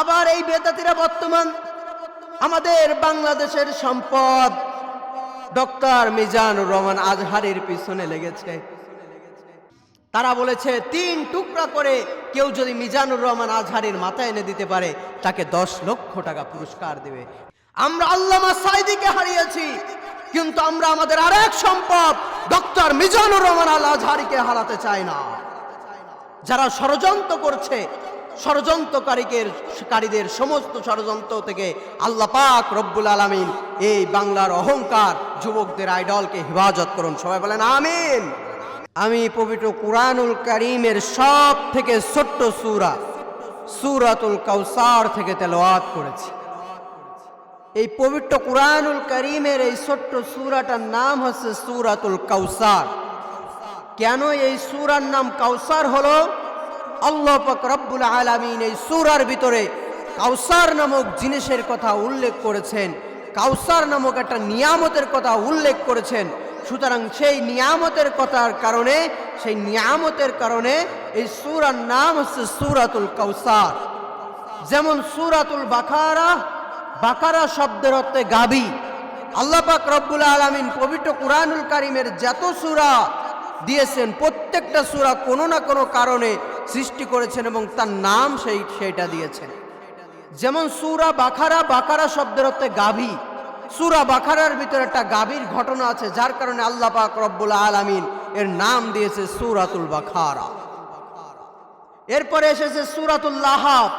আবার এই বেদাতিরা বর্তমান আমাদের বাংলাদেশের সম্পদ। ডক্টর মিজানুর রহমান আজহারের পিছনে লেগেছে। তারা বলেছে, তিন টুকরা করে কেউ যদি মিজানুর রহমান আজহারের মাথায় এনে দিতে পারে, তাকে দশ লক্ষ টাকা পুরস্কার দেবে। আমরা আল্লামা সাইদিকে হারিয়েছি, কিন্তু আমরা আমাদের আরেক সম্পদ, ডক্টর মিজানুর রহমান আল আজহারিকে হারাতে চাই না। যারা ষড়যন্ত্র করছে ষড়যন্ত্রকারীদের কারীদের সমস্ত ষড়যন্ত্র থেকে আল্লাহ পাক রব্বুল আলামিন এই বাংলার অহংকার যুবকদের আইডলকে হেফাজত করুন। সবাই বলেন, আমিন। আমি পবিত্র কুরআনুল করিমের সব থেকে ছোট্ট সূরা, সূরাতুল কাউসার থেকে তেলাওয়াত করেছি। এই পবিত্র কুরআনুল করিমের এই ছোট্ট সূরাটার নাম হচ্ছে সূরাতুল কাউসার। কেন এই সুরার নাম কাউসার হলো? আল্লাহ পাক রব্বুল আলামিন এই সূরার ভিতরে কাউসার নামক জিনিসের কথা উল্লেখ করেছেন। কাউসার নামক একটা নিয়ামতের কথা উল্লেখ করেছেন। সুতরাং সেই নিয়ামতের কথার কারণে, সেই নিয়ামতের কারণে এই সূরার নাম হচ্ছে সূরাতুল কাউসার। যেমন সূরাতুল বাকারা বাকারা শব্দের অর্থে গাবি। আল্লাহ পাক রব্বুল আলামিন পবিত্র কুরআনুল কারিমের যত সূরা দিয়েছেন। প্রত্যেকটা সুরা কোনো না কোনো কারণে সৃষ্টি করেছেন এবং তার নাম সেই, সেইটা দিয়েছেন। যেমন সুরা বাখারা বাখারা শব্দের অর্থে গাভী। সুরা বাখারার ভিতরে একটা গাভীর ঘটনা আছে, যার কারণে আল্লাহ পাক রব্বুল আলামিন এর নাম দিয়েছে সূরাতুল বাখারা এরপরে এসেছে সূরাতুল লাহাব।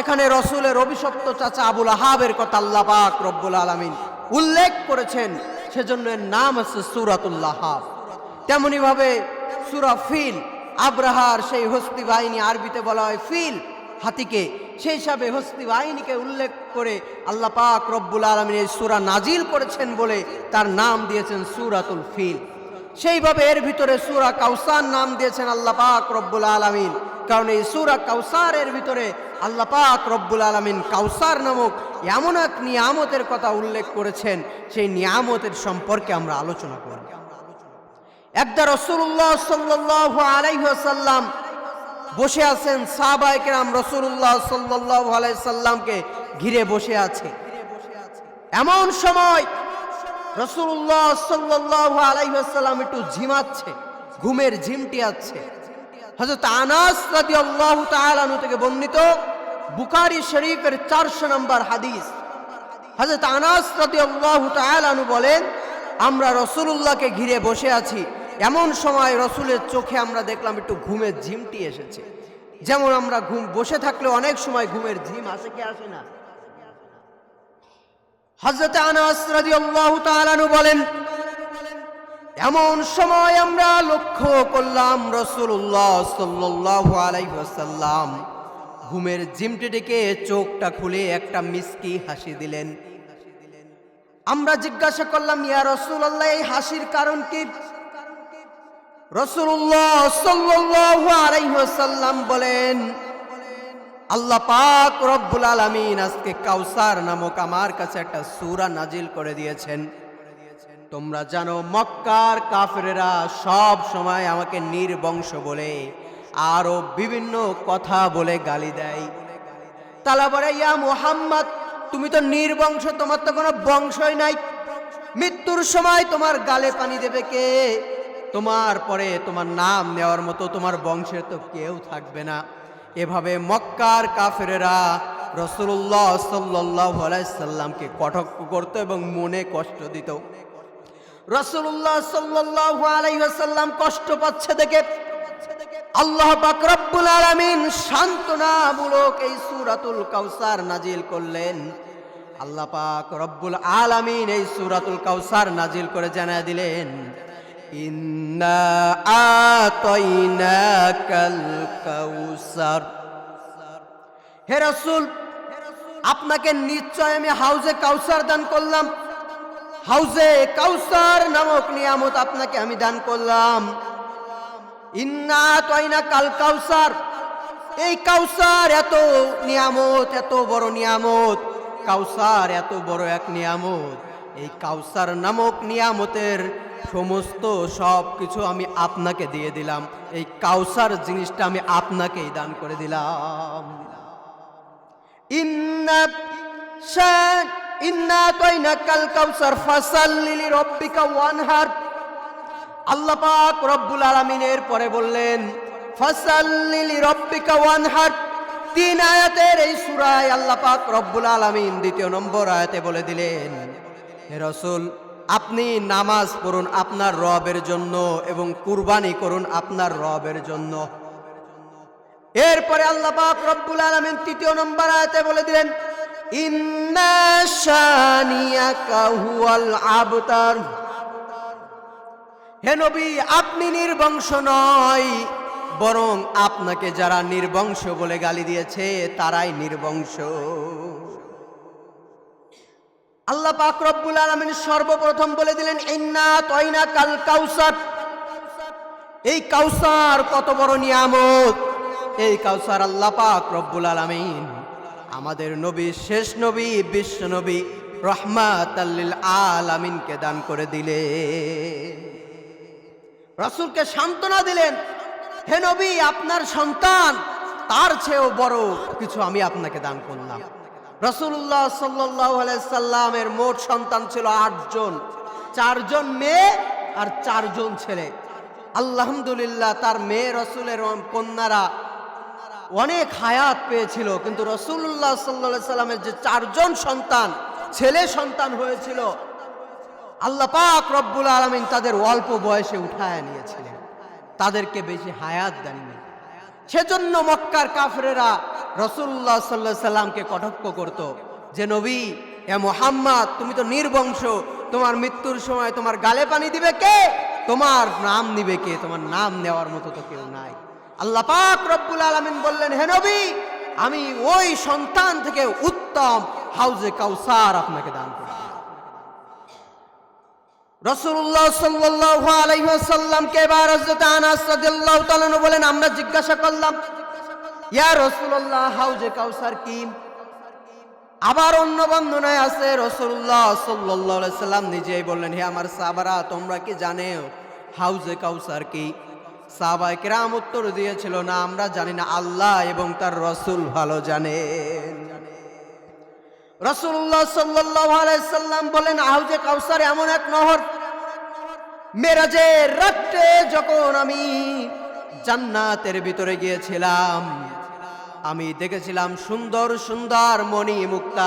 এখানে রসুলের অভিশপ্ত চাচা আবুল আহাবের কথা আল্লাহ পাক রব্বুল আলামিন উল্লেখ করেছেন। সেজন্য এর নাম হচ্ছে সূরাতুল তেমনিভাবে সূরা ফিল, আব্রাহার সেই হস্তি বাহিনী আরবিতে বলা হয় ফিল হাতিকে। সেই হিসাবে হস্তি বাহিনীকে উল্লেখ করে আল্লাহ পাক রব্বুল আলমিন এই সুরা নাজিল করেছেন বলে তার নাম দিয়েছেন সুরাতুল ফিল। সেইভাবে এর ভিতরে সুরা কাউসার নাম দিয়েছেন আল্লাহ পাক রব্বুল আলমিন। কারণ এই সুরা কাউসার এর ভিতরে আল্লাহ পাক রব্বুল আলমিন কাউসার নামক এমন এক নিয়ামতের কথা উল্লেখ করেছেন, সেই নিয়ামতের সম্পর্কে আমরা আলোচনা করব। একদা রসুল্লাহ সাল্লাহ আলাইসাল্লাম বসে আছেন সাহবাইকেরাম রসুল্লাহ সাল্লাহ আলাইসাল্লামকে ঘিরে বসে আছে। এমন সময় রসুল্লাহ সাল্লাহ আলাইসাল্লাম একটু ঝিমাচ্ছে, ঘুমের ঝিমটি আছে। হজরত আনাস রাদি আল্লাহ তালানু থেকে বর্ণিত বুকারি শরীফের চারশো নম্বর হাদিস। হজরত আনাস রাদি আল্লাহ তালানু বলেন, আমরা রসুল্লাহকে ঘিরে বসে আছি এমন সময় রসুলের চোখে আমরা দেখলাম একটু ঘুমের ঝিমটি এসেছে। যেমন আমরা ঘুম, বসে থাকলে অনেক সময় ঘুমের ঝিম আসে কি আসে না? হজরত আনাস বলেন, এমন সময় আমরা লক্ষ্য করলাম রসুল্লাহ সাল্লাল্লাহু আলাইহি ওয়াসাল্লাম ঘুমের ঝিমটি ডেকে চোখটা খুলে একটা মিষ্টি হাসি দিলেন। আমরা জিজ্ঞাসা করলাম, ইয়া রসুল্লাহ এই হাসির কারণ কি? রসুল্লাহ আলাইহি বলেন, আল্লাহ পাক রব্বুল আলামিন আজকে কাউসার নামক আমার কাছে একটা সূরা নাজিল করে দিয়েছেন। তোমরা জানো, মক্কার কাফেরেরা সব সময় আমাকে নির্বংশ বলে, আরও বিভিন্ন কথা বলে গালি দেয়। তালা বলে, ইয়া মুহাম্মদ, তুমি তো নির্বংশ, তোমার তো কোনো বংশই নাই। মৃত্যুর সময় তোমার গালে পানি দেবে কে? তোমার পরে তোমার নাম নেওয়ার মতো তোমার বংশের তো কেউ থাকবে না। এভাবে মক্কার কাফেরেরা রসুল্লাহ সাল্লাহ সাল্লামকে কটক্ষ করত এবং মনে কষ্ট দিত। রসুল্লাহ সাল্লাহ আলাইসাল্লাম কষ্ট পাচ্ছে দেখে আল্লাহ পাক রব্বুল আলামিন সান্ত্বনামূলক এই সূরাতুল কাউসার নাজিল করলেন। আল্লাহ পাক রব্বুল আলামিন এই সূরাতুল কাউসার নাজিল করে জানায় দিলেন হে আপনাকে নিশ্চয় আমি হাউজে কাউসার দান করলাম। হাউজে কাউসার নামক নিয়ামত আপনাকে আমি দান করলাম। ইন্না তয়না কাল কাউসার। এই কাউসার এত নিয়ামত, এত বড় নিয়ামত। কাউসার এত বড় এক নিয়ামত। এই কাউসার নামক নিয়ামতের সমস্ত সব কিছু আমি আপনাকে দিয়ে দিলাম। এই কাউসার জিনিসটা আমি আপনাকেই দান করে দিলাম। পরে বললেন ফাসাল্লি লিরাব্বিকা ওয়ানহার। তিন আয়াতের এই দ্বিতীয় নম্বর আয়াতে বলে দিলেন, হে রাসূল আপনি নামাজ পড়ুন আপনার রবের জন্য এবং কুরবানি করুন আপনার রবের জন্য। এরপরে আল্লাহ পাক রব্বুল আলামিন তৃতীয় নম্বর আয়াতে বলে দিলেন আবতার। হে নবী, আপনি নির্বংশ নয়, বরং আপনাকে যারা নির্বংশ বলে গালি দিয়েছে, তারাই নির্বংশ। আল্লাহ পাক রব্বুল আলামিন সর্বপ্রথম বলে দিলেন, ইন্না তয়না কাল কাউসার। এই কাউসার কত বড় নিয়ামত। এই কাউসার আল্লাহ পাক রব্বুল আলামিন আমাদের নবী, শেষ নবী, বিশ্ব নবী রহমাত আলামিনকে দান করে দিলেন। রসুলকে সান্ত্বনা দিলেন, হে নবী, আপনার সন্তান, তার চেয়েও বড় কিছু আমি আপনাকে দান করলাম। রসুল্লাহ সাল্লাহ সাল্লামের মোট সন্তান ছিল আটজন। চারজন মেয়ে আর চারজন ছেলে। আলহামদুলিল্লাহ তার মেয়ে রসুলের কন্যারা অনেক হায়াত পেয়েছিল, কিন্তু রসুল্লাহ সাল্লা সাল্লামের যে চারজন সন্তান, ছেলে সন্তান হয়েছিল, আল্লাহ পাক রব্বুল আলমিন তাদের অল্প বয়সে উঠায় নিয়েছিলেন। তাদেরকে বেশি হায়াত দেননি। সেজন্য মক্কার কাফরেরা রসুল্লাহ সাল্লাহ সাল্লামকে কটাক্ষ করত যে, নবী, এ মোহাম্মদ, তুমি তো নির্বংশ, তোমার মৃত্যুর সময় তোমার গালে পানি দিবে কে? তোমার নাম নিবে কে? তোমার নাম নেওয়ার মতো তো কেউ নাই। আল্লাহ পাক রব্বুল আলমিন বললেন, হে নবী, আমি ওই সন্তান থেকে উত্তম হাউজে কাউসার আপনাকে দান করি রসুল্লাহ আলাইহি এবার বলেন, আমরা জিজ্ঞাসা করলাম ইয়া রাসূলুল্লাহ হাউজে কাউসার কি? আবার অন্য বন্ধনায় আছে রসুল্লাহ সাল্লাম নিজেই বললেন, হে আমার সাহাবারা, তোমরা কি জানো হাউজে কাউসার কি? সাহাবায়ে কেরাম উত্তর দিয়েছিল, না, আমরা জানি না, আল্লাহ এবং তার রসুল ভালো জানেন রসুল্লাহ সাল্লাম বলেন আহুজে কাউসার এমন এক নহর, মেরাজে রাত্রে যখন আমি জান্নাতের ভিতরে গিয়েছিলাম আমি দেখেছিলাম সুন্দর সুন্দর মণি মুক্তা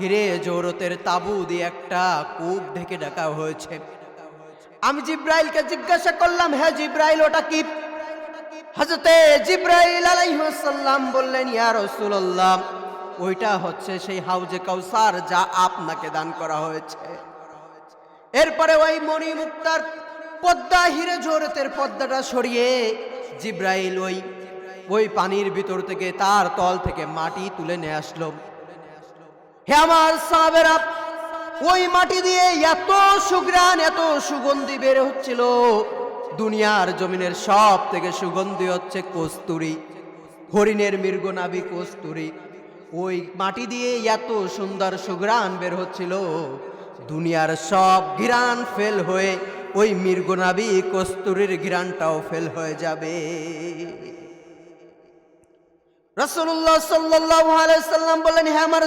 হিরে জৌরতের তাবু দিয়ে একটা কূপ ঢেকে ডাকা হয়েছে। আমি জিব্রাইলকে জিজ্ঞাসা করলাম হ্যাঁ জিব্রাইল, ওটা কি? হজরতে জিব্রাইল আলাইহাল্লাম বললেন, ইয়া রসুল্লাহ ওইটা হচ্ছে সেই হাউজে কাউসার যা আপনাকে দান করা হয়েছে। এরপরে ওই মণি মুক্তার পদ্মা হিরে জোরতের পদ্মাটা সরিয়ে জিব্রাইল ওই ওই পানির ভিতর থেকে, তার তল থেকে মাটি তুলে নিয়ে আসলো। হে আমার সাবেরা ওই মাটি দিয়ে এত সুগ্রান এত সুগন্ধি বের হচ্ছিল। দুনিয়ার জমিনের সব থেকে সুগন্ধি হচ্ছে কস্তুরি, হরিণের মৃগনাবি কস্তুরি। ওই মাটি দিয়ে এত সুন্দর সুগ্রান বের হচ্ছিল। দুনিয়ার সব ঘিরান ফেল হয়ে ওই মৃগনাবি কস্তুরির ঘিরানটাও ফেল হয়ে যাবে। রসুল্লাহ সাল্লাম বললেন হ্যাঁ আমার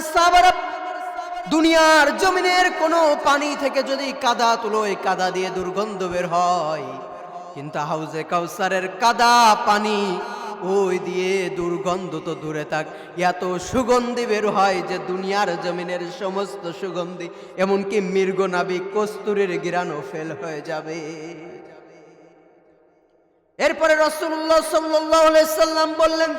দুনিয়ার জমিনের কোনো পানি থেকে যদি কাদা তুলো এই কাদা দিয়ে দুর্গন্ধ বের হয়, কিন্তু হাউজে কাউসারের কাদা পানি, ওই দিয়ে দুর্গন্ধ তো দূরে থাক, এত সুগন্ধি বের হয় যে দুনিয়ার জমিনের সমস্ত সুগন্ধি, এমনকি মৃগনাবি কস্তুরের গিরানো ফেল হয়ে যাবে। এরপরে রসুল্লাহ সাল্লাম বললেন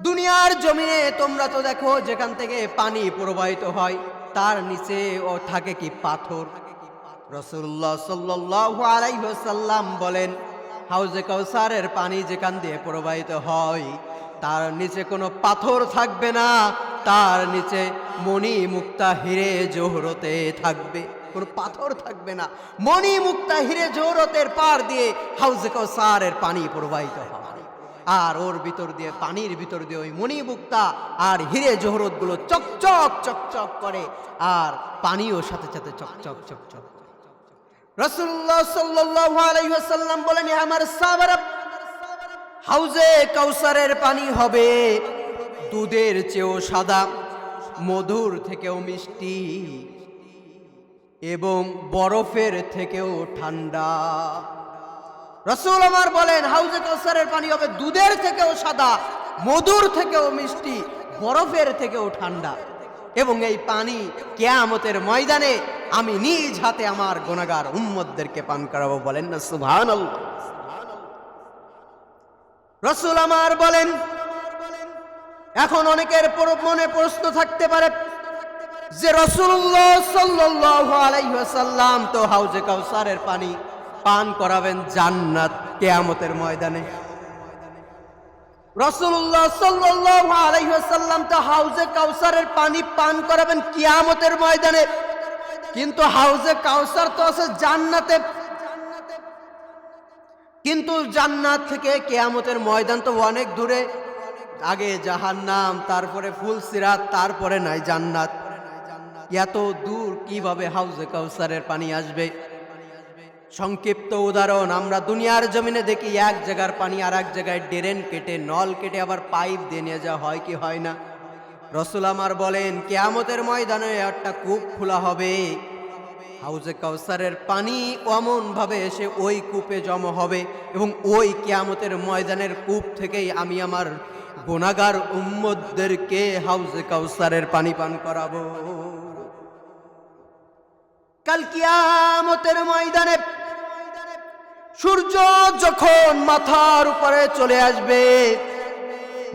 দুনিয়ার জমিনে তোমরা তো দেখো যেখান থেকে পানি প্রবাহিত হয়, তার নিচে ও থাকে কি পাথর। রসুল্লাহ সাল্লাহ আলাইসাল্লাম বলেন, হাউজে কাউসারের পানি যেখান দিয়ে প্রবাহিত হয়, তার নিচে কোনো পাথর থাকবে না, তার নিচে মণি মুক্তা হিরে জোহরতে থাকবে। কোনো পাথর থাকবে না মণি মুক্তা হিরে জোহরতের পার দিয়ে হাউজে কাউসারের পানি প্রবাহিত হয়। আর ওর ভিতর দিয়ে, পানির ভিতর দিয়ে ওই মণি মুক্তা আর হিরে জোহরতগুলো চকচক চকচক করে। আর পানিও সাথে সাথে চকচক চকচক রসুল্লাহ ওয়াসাল্লাম বলেন আমার সাহাবারা, হাউজে কাউসারের পানি হবে, দুধের চেয়েও সাদা, মধুর থেকেও মিষ্টি এবং বরফের থেকেও ঠান্ডা। রসুল আমার বলেন, হাউজে কাউসারের পানি হবে দুধের থেকেও সাদা, মধুর থেকেও মিষ্টি, বরফের থেকেও ঠান্ডা। এবং এই পানি কেয়ামতের ময়দানে আমি নিজ হাতে আমার গোনাগার উম্মদদেরকে পান করাবো বলেন না সুভান রসুল আমার বলেন, এখন অনেকের মনে প্রশ্ন থাকতে পারে যে রসুল্লাহ সাল্লাল্লাহু আলাইহি ওয়াসাল্লাম তো হাউজে কাউসারের পানি পান করাবেন জান্নাত কেয়ামতের ময়দানে। রসুল্লাহ আলাইহি তো হাউজে কাউসারের পানি পান করাবেন কিয়ামতের ময়দানে। কিন্তু হাউজে কাউসার তো আছে জান্নাতে। কিন্তু জান্নাত থেকে কেয়ামতের ময়দান তো অনেক দূরে। আগে জাহান্নাম, তারপরে ফুল সিরাত, তারপরে নাই জান্নাত। এত দূর কীভাবে হাউজে কাউসারের পানি আসবে? সংক্ষিপ্ত উদাহরণ, আমরা দুনিয়ার জমিনে দেখি এক জায়গার পানি আর এক জায়গায় ড্রেন কেটে, নল কেটে আবার পাইপ দিয়ে নিয়ে যাওয়া হয় কি হয় না? রসুল আমার বলেন, কেয়ামতের ময়দানে একটা কূপ খোলা হবে। হাউজে কাউসারের পানি অমন ভাবে এসে ওই কূপে জমা হবে এবং ওই কেয়ামতের ময়দানের কূপ থেকেই আমি আমার গোনাগার উম্মদদেরকে হাউজে কাউসারের পানি পান করাবো। কাল কিয়ামতের ময়দানে সূর্য যখন মাথার উপরে চলে আসবে,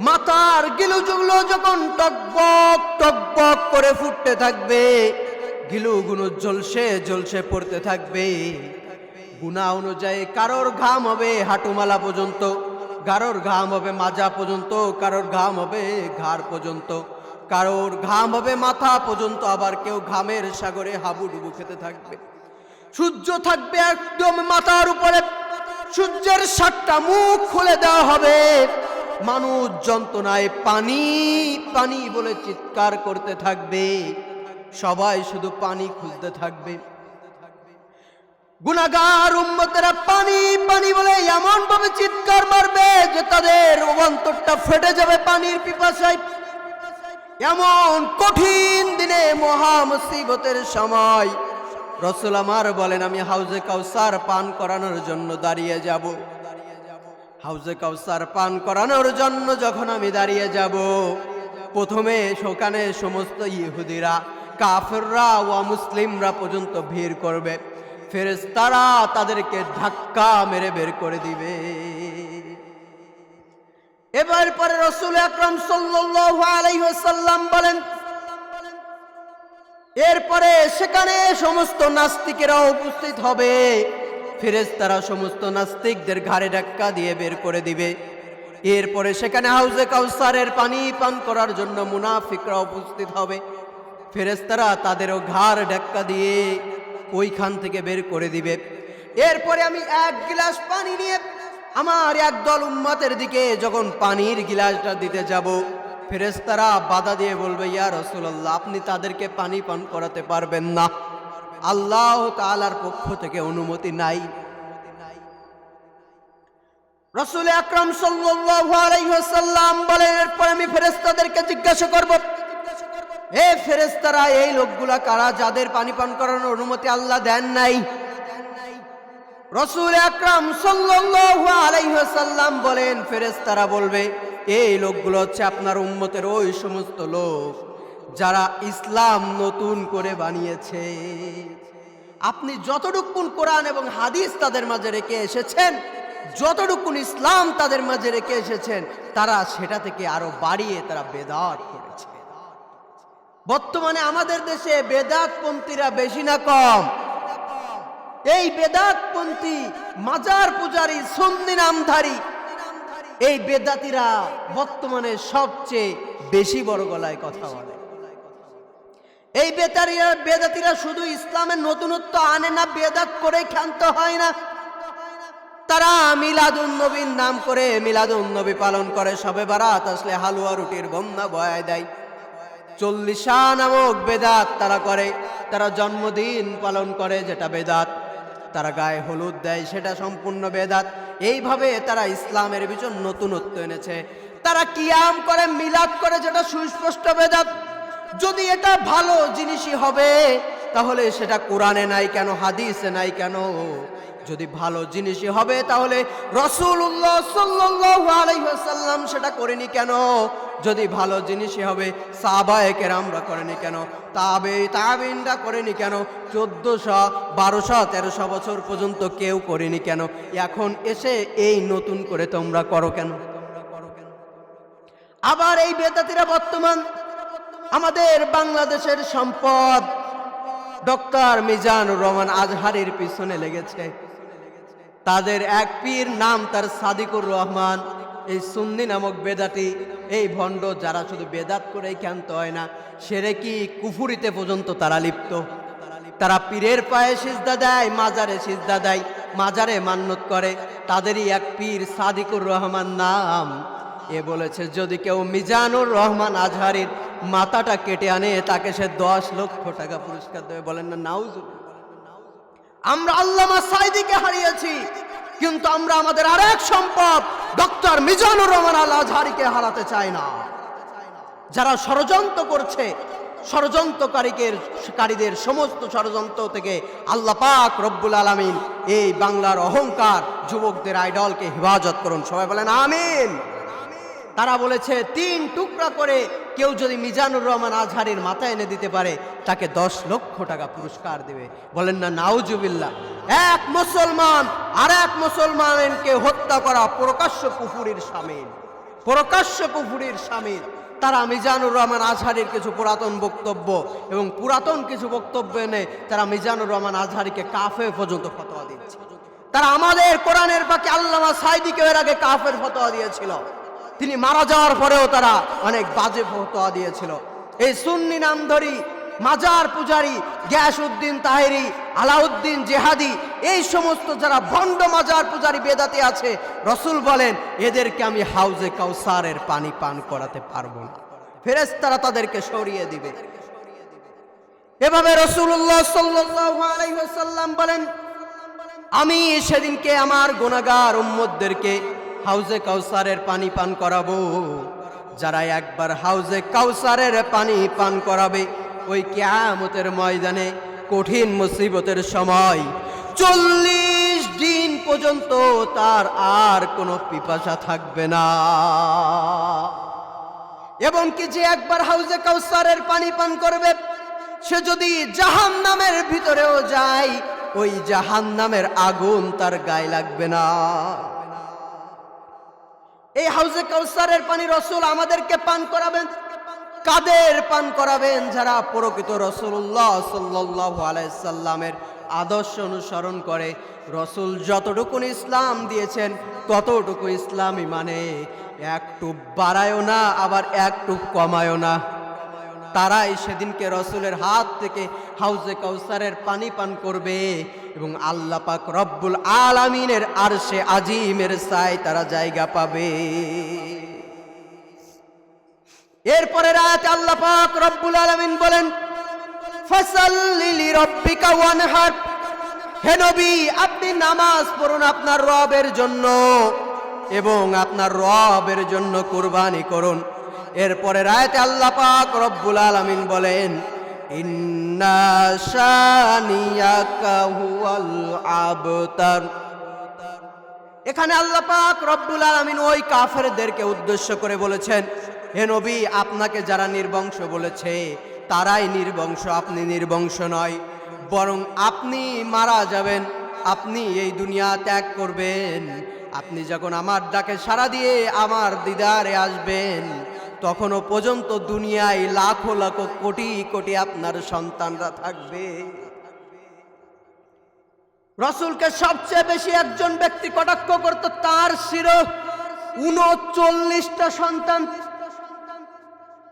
মাথার গিলুজুগুলো যখন টকবক টকবক করে ফুটতে থাকবে গিলু গিলুগুলো জ্বলসে জলসে পড়তে থাকবে। গুণা অনুযায়ী কারোর ঘাম হবে হাঁটুমালা পর্যন্ত, কারোর ঘাম হবে মাজা পর্যন্ত, কারোর ঘাম হবে ঘাড় পর্যন্ত, কারোর ঘাম হবে মাথা পর্যন্ত, আবার কেউ ঘামের সাগরে হাবুডুবু খেতে থাকবে। সূর্য থাকবে একদম মাথার উপরে। সূর্যের সাতটা মুখ খুলে দেওয়া হবে। মানুষ যন্ত্রণায় পানি পানি বলে চিৎকার করতে থাকবে। সবাই শুধু পানি খুঁজতে থাকবে। গুনাগার উম্মতেরা পানি পানি বলে এমন ভাবে চিৎকার মারবে যে তাদের অন্তরটা ফেটে যাবে পানির পিপাসায়। এমন কঠিন দিনে মহা মুসিবতের সময় রসুল আমার বলেন, আমি হাউজে কাউসার পান করানোর জন্য দাঁড়িয়ে যাব। হাউজে কাউসার পান করানোর জন্য যখন আমি দাঁড়িয়ে যাব, প্রথমে সেখানে সমস্ত ইহুদিরা, কাফেররা ও মুসলিমরা পর্যন্ত ভিড় করবে। ফেরেশতারা তাদেরকে ধাক্কা মেরে বের করে দিবে। এবার পরে রসুল আকরম আলাইহি বলেন এরপরে সেখানে সমস্ত নাস্তিকেরা উপস্থিত হবে। ফেরেশতারা সমস্ত নাস্তিকদের ঘাড়ে ধাক্কা দিয়ে বের করে দিবে। এরপরে সেখানে হাউজে কাউসারের পানি পান করার জন্য মুনাফিকরা উপস্থিত হবে। ফেরেশতারা তাদেরও ঘাড় ধাক্কা দিয়ে ওইখান থেকে বের করে দিবে। এরপরে আমি এক গিলাস পানি নিয়ে আমার একদল উম্মতের দিকে যখন পানির গিলাসটা দিতে যাব ফেরেশতারা বাধা দিয়ে বলবে, ইয়া রসুল্লাহ আপনি তাদেরকে পানি পান করাতে পারবেন না। আল্লাহ তাআলার পক্ষ থেকে অনুমতি নাই। রসুল আকরাম আলাইহি বলেন, এরপর আমি ফেরেশতাদেরকে জিজ্ঞাসা করব এ ফেরেশতারা, এই লোকগুলা কারা যাদের পানি পান করানোর অনুমতি আল্লাহ দেন নাই? রসুল আকরাম সাল্লাল্লাহু আলাইহি বলেন, ফেরেশতারা বলবে এই লোকগুলো হচ্ছে আপনার উম্মতের ওই সমস্ত লোক যারা ইসলাম নতুন করে বানিয়েছে। আপনি যতটুকুন কোরআন এবং হাদিস তাদের মাঝে রেখে এসেছেন, যতটুকুন ইসলাম তাদের মাঝে রেখে এসেছেন, তারা সেটা থেকে আরও বাড়িয়ে তারা বেদাত করেছে। বর্তমানে আমাদের দেশে বেদাতপন্থীরা বেশি না কম। এই বেদাতপন্থী মাজার পূজারী, সন্ধি নামধারী এই বেদাতিরা বর্তমানে সবচেয়ে বেশি বড় গলায় কথা বলে। এই বেতারিরা বেদাতিরা শুধু ইসলামের নতুনত্ব আনে না, বেদাত করে ক্ষান্ত হয় না। তারা মিলাদুন নবীর নাম করে মিলাদুন নবী পালন করে। সবে বারাত আসলে হালুয়া রুটির বন্যা বয়ায় দেয়। চল্লিশা নামক বেদাত তারা করে, তারা জন্মদিন পালন করে যেটা বেদাত। তারা গায়ে হলুদ দেয়, সেটা সম্পূর্ণ বেদাত। এইভাবে তারা ইসলামের বিচন নতুনত্ব এনেছে। তারা কিয়াম করে, মিলাদ করে, যেটা সুস্পষ্ট বেদাত। যদি এটা ভালো জিনিসই হবে, তাহলে সেটা কোরআনে নাই কেন, হাদিসে নাই কেন? যদি ভালো জিনিসই হবে, তাহলে রসুল্লাহ সাল্লাম সেটা করেনি কেন? যদি ভালো জিনিসই হবে সাবায়কের আমরা করেনি কেন? তাবে, তাবিনরা করেনি কেন? চোদ্দশো, বারোশো, তেরোশো বছর পর্যন্ত কেউ করেনি কেন? এখন এসে এই নতুন করে তোমরা করো কেন? আবার এই বেদাতিরা বর্তমান আমাদের বাংলাদেশের সম্পদ ডক্টর মিজানুর রহমান আজহারের পিছনে লেগেছে। তাদের এক পীর নাম তার সাদিকুর রহমান। এই সুন্নি নামক বেদাটি এই ভণ্ড যারা শুধু বেদাত করেই ক্ষান্ত হয় না, সেরে কি কুফুরিতে পর্যন্ত তারা লিপ্ত? তারা পীরের পায়ে সিজদা দেয়, মাজারে সিজদা দেয়, মাজারে মান্যত করে। তাদেরই এক পীর সাদিকুর রহমান নাম। এ বলেছে, যদি কেউ মিজানুর রহমান আজহারির মাথাটা কেটে আনে, তাকে সে দশ লক্ষ টাকা পুরস্কার দেবে। বলেন না নাউজু আমরা আল্লামা সাইদিকে হারিয়েছি, কিন্তু আমরা আমাদের আরেক সম্পদ, ডক্টর মিজানুর রহমান আল আজহারিকে হারাতে চাই না। যারা ষড়যন্ত্র করছে, ষড়যন্ত্রকারীদের, কারীদের সমস্ত ষড়যন্ত্র থেকে আল্লাহ পাক রব্বুল আলামিন এই বাংলার অহংকার যুবকদের আইডলকে হেফাজত করুন। সবাই বলেন, আমিন। তারা বলেছে, তিন টুকরা করে কেউ যদি মিজানুর রহমান আজহারের মাথা এনে দিতে পারে, তাকে দশ লক্ষ টাকা পুরস্কার দেবে। বলেন না, নাউজুবিল্লাহ। এক মুসলমান আর এক মুসলমানকে হত্যা করা প্রকাশ্য কুফুরির সামিল প্রকাশ্য কুফুরির সামিল তারা মিজানুর রহমান আজহারির কিছু পুরাতন বক্তব্য এবং পুরাতন কিছু বক্তব্য এনে তারা মিজানুর রহমান আজহারিকে কাফে পর্যন্ত ফতোয়া দিচ্ছে। তারা আমাদের কোরআনের বাকি আল্লামা সাইদিকে এর আগে কাফের ফতোয়া দিয়েছিল। তিনি মারা যাওয়ার পরেও তারা অনেক বাজে ফতোয়া দিয়েছিল। এই সুন্নি নামধরি, মাজার পূজারি গ্যাস উদ্দিন তাহেরি, আলাউদ্দিন জেহাদি, এই সমস্ত যারা ভণ্ড মাজার পূজারি বেদাতে আছে, রসুল বলেন, এদেরকে আমি হাউজে কাউসারের পানি পান করাতে পারব না। ফেরেশতারা তাদেরকে সরিয়ে দিবে। এভাবে রসুল্লাহ সাল্লাম বলেন, আমি সেদিনকে আমার গুণাগার উম্মদদেরকে হাউজে কাউসারের পানি পান করাবো। যারা একবার হাউজে কাউসারের পানি পান করাবে, ওই কেয়ামতের ময়দানে কঠিন মুসিবতের সময় চল্লিশ দিন পর্যন্ত তার আর কোনো পিপাসা থাকবে না। এবং কি যে একবার হাউজে কাউসারের পানি পান করবে, সে যদি জাহান নামের ভিতরেও যায়, ওই জাহান নামের আগুন তার গায়ে লাগবে না। এই হাউজে কাউসারের পানি রসুল আমাদেরকে পান করাবেন। কাদের পান করাবেন? যারা প্রকৃত রসুল্লাহ সাল্লাহ আলাইসাল্লামের আদর্শ অনুসরণ করে, রসুল যতটুকু ইসলাম দিয়েছেন, ততটুকু ইসলামই মানে একটু বাড়ায়ও না, আবার একটু কমায়ও না। তারাই সেদিনকে রসুলের হাত থেকে হাউজে কাউসারের পানি পান করবে এবং আল্লাহ পাক রব্বুল আলামিনের আর সে আজিমের সাই তারা জায়গা পাবে। এরপরে রাতে আল্লাহ পাক রব্বুল আলামিন বলেন আপনি নামাজ পড়ুন আপনার রবের জন্য এবং আপনার রবের জন্য কুরবানি করুন। এরপরে রায়তে আল্লাহ পাক রব্বুল আলামিন বলেন এখানে আল্লাহ পাক রব্বুল আলামিন ওই কাফেরদেরকে উদ্দেশ্য করে বলেছেন, হে নবী, আপনাকে যারা নির্বংশ বলেছে, তারাই নির্বংশ, আপনি নির্বংশ নয়। বরং আপনি মারা যাবেন, আপনি এই দুনিয়া ত্যাগ করবেন। আপনি যখন আমার ডাকে সাড়া দিয়ে আমার দিদারে আসবেন তখনও পর্যন্ত দুনিয়ায় লাখো লাখো কোটি কোটি আপনার সন্তানরা থাকবে। রসুলকে সবচেয়ে বেশি একজন ব্যক্তি কটাক্ষ করত, তার শির উনচল্লিশটা সন্তান।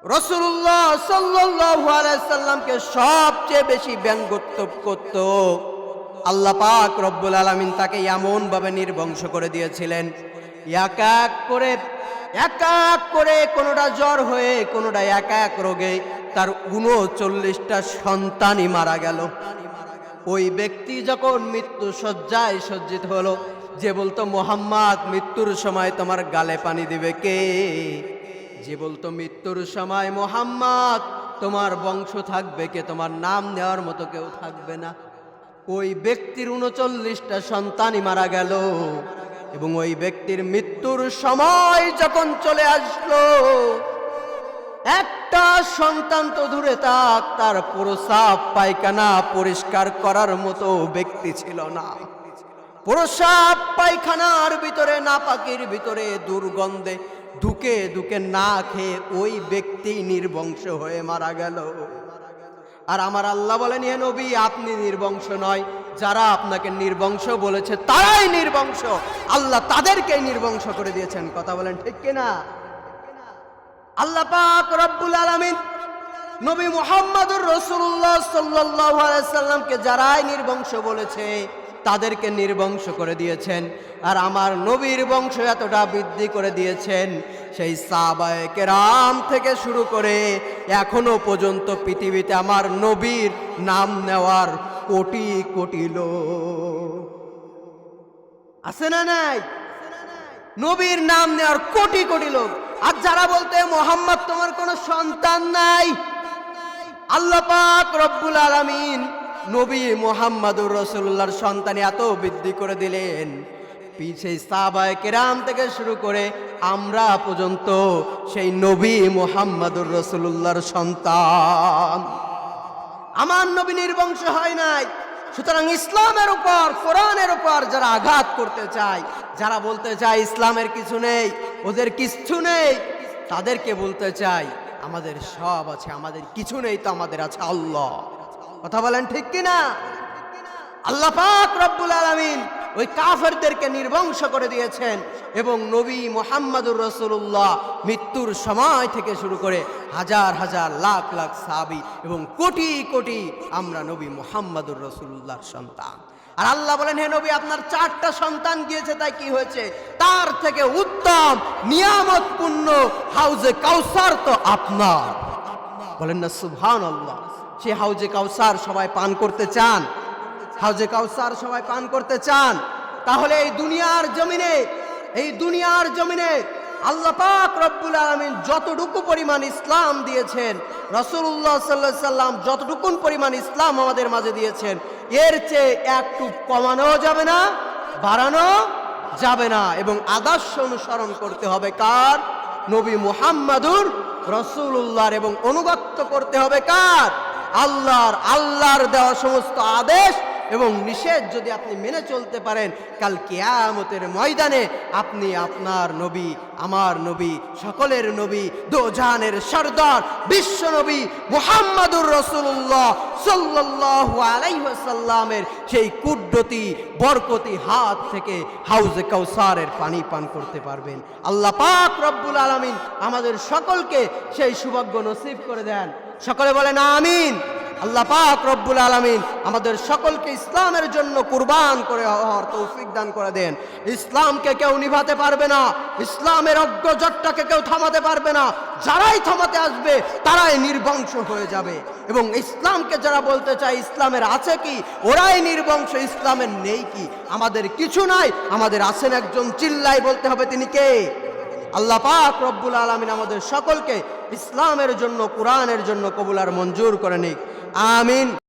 রসুল্লাহ সাল্লামকে সবচেয়ে বেশি ব্যঙ্গোত্তপ করত। আল্লাহ পাক রব্বুল আলমিন তাকে এমন ভাবে নির্বংশ করে দিয়েছিলেন, এক এক করে এক এক করে কোনোটা জ্বর হয়ে, কোনোটা এক এক রোগে, তার উনচল্লিশটা সন্তানই মারা গেল। ওই ব্যক্তি যখন মৃত্যু শয্যায় সজ্জিত হলো, যে বলতো, মোহাম্মদ, মৃত্যুর সময় তোমার গালে পানি দিবে কে? যে বলতো, মৃত্যুর সময়, মোহাম্মদ, তোমার বংশ থাকবে কে? তোমার নাম নেওয়ার মতো কেউ থাকবে না। ওই ব্যক্তির উনচল্লিশটা সন্তানই মারা গেল। এবং ওই ব্যক্তির মৃত্যুর সময় যখন চলে আসলো, একটা সন্তান তো দূরে থাক, তার প্রসাব পায়খানা পরিষ্কার করার মতো ব্যক্তি ছিল না। প্রসাব পায়খানার ভিতরে, নাপাকির ভিতরে দুর্গন্ধে ধুকে ধুকে না খেয়ে ওই ব্যক্তি নির্বংশ হয়ে মারা গেল। আর আমার আল্লাহ বলেন, হে নবী, আপনি নির্বংশ নয়। যারা আপনাকে নির্বংশ বলেছে, তারাই নির্বংশ। আল্লাহ তাদেরকে নির্বংশ করে দিয়েছেন। কথা বলেন ঠিক কিনা? আল্লাহ পাক রব্বুল আলামিন নবী মোহাম্মদুর রাসূলুল্লাহ সাল্লাল্লাহু আলাইহি সাল্লামকে যারাই নির্বংশ বলেছে তাদেরকে নির্বংশ করে দিয়েছেন। আর আমার নবীর বংশ এতটা বৃদ্ধি করে দিয়েছেন, সেই সাহাবায়ে কেরাম থেকে শুরু করে এখনও পর্যন্ত পৃথিবীতে আমার নবীর নাম নেওয়ার কোটি কোটি লোক। আছে না নাই? নবীর নাম নেওয়ার কোটি কোটি লোক। আর যারা বলতে মোহাম্মদ তোমার কোনো সন্তান নাই, আল্লাহ পাক রব্বুল আলামিন নবী মোহাম্মদুর রসুল্লাহর সন্তান এত বৃদ্ধি করে দিলেন। পিছে সাহাবায়ে কেরাম থেকে শুরু করে আমরা পর্যন্ত সেই নবী মোহাম্মদুর রসুল্লাহর সন্তান। আমার নবী নির্বংশ হয় নাই। সুতরাং ইসলামের উপর, কোরআনের উপর যারা আঘাত করতে চায়, যারা বলতে চায় ইসলামের কিছু নেই, ওদের কিছু নেই, তাদেরকে বলতে চাই, আমাদের সব আছে, আমাদের কিছু নেই তো আমাদের আছে আল্লাহ। কথা বলেন ঠিক কিনা? আল্লাহ পাক রব্বুল আলমিন ওই কাফেরদেরকে নির্বংশ করে দিয়েছেন এবং নবী মোহাম্মদুর রসুল্লাহ মৃত্যুর সময় থেকে শুরু করে হাজার হাজার লাখ লাখ সাবি এবং কোটি কোটি আমরা নবী মোহাম্মদুর রসুল্লাহর সন্তান। আর আল্লাহ বলেন, হে নবী, আপনার চারটা সন্তান গিয়েছে, তাই কি হয়েছে? তার থেকে উত্তম, নিয়ামতপূর্ণ হাউজে কাউসার তো আপনার। বলেন না সুবহান আল্লাহ সে হাউজে কাউসার সবাই পান করতে চান। হাউজে কাউসার সবাই পান করতে চান। তাহলে এই দুনিয়ার জমিনে, এই দুনিয়ার জমিনে আল্লাহ পাক রব্বুল আলমিন যতটুকু পরিমাণ ইসলাম দিয়েছেন রসুল্লাহ সাল্লাহ সাল্লাম যতটুকুন পরিমাণ ইসলাম আমাদের মাঝে দিয়েছেন, এর চেয়ে একটু কমানো যাবে না, বাড়ানো যাবে না এবং আদর্শ অনুসরণ করতে হবে কার? নবী মুহাম্মাদুর রসুল্লাহর এবং অনুগত্য করতে হবে কার? আল্লাহর আল্লাহর দেওয়া সমস্ত আদেশ এবং নিষেধ যদি আপনি মেনে চলতে পারেন, কাল কেয়ামতের ময়দানে আপনি আপনার নবী, আমার নবী, সকলের নবী দোজানের সর্দার, বিশ্ব নবী মোহাম্মদুর রসুল্লাহ সাল্লাল্লাহু আলাইহি ওয়াসাল্লামের সেই কুদ্রতি, বরকতি হাত থেকে হাউজে কাউসারের পানি পান করতে পারবেন। আল্লাহ পাক রব্বুল আলামিন আমাদের সকলকে সেই সৌভাগ্য নসিব করে দেন। সকলে বলেন আমিন। আল্লাহ পাক রব্বুল আলামিন আমাদের সকলকে ইসলামের জন্য কুরবান করে হওয়ার তৌফিক দান করে দেন। ইসলামকে কেউ নিভাতে পারবে না, ইসলামের অগ্রজটটাকে কেউ থামাতে পারবে না। যারাই থামাতে আসবে, তারাই নির্বংশ হয়ে যাবে। এবং ইসলামকে যারা বলতে চায় ইসলামের আছে কি, ওরাই নির্বংশ, ইসলামের নেই কি। আমাদের কিছু নাই, আমাদের আছেন একজন চিল্লাই বলতে হবে তিনি কে? আল্লাহ পাক রব্বুল আলমিন আমাদের সকলকে ইসলামের জন্য, কোরআনের জন্য কবুলার মঞ্জুর করে নিক। আমিন।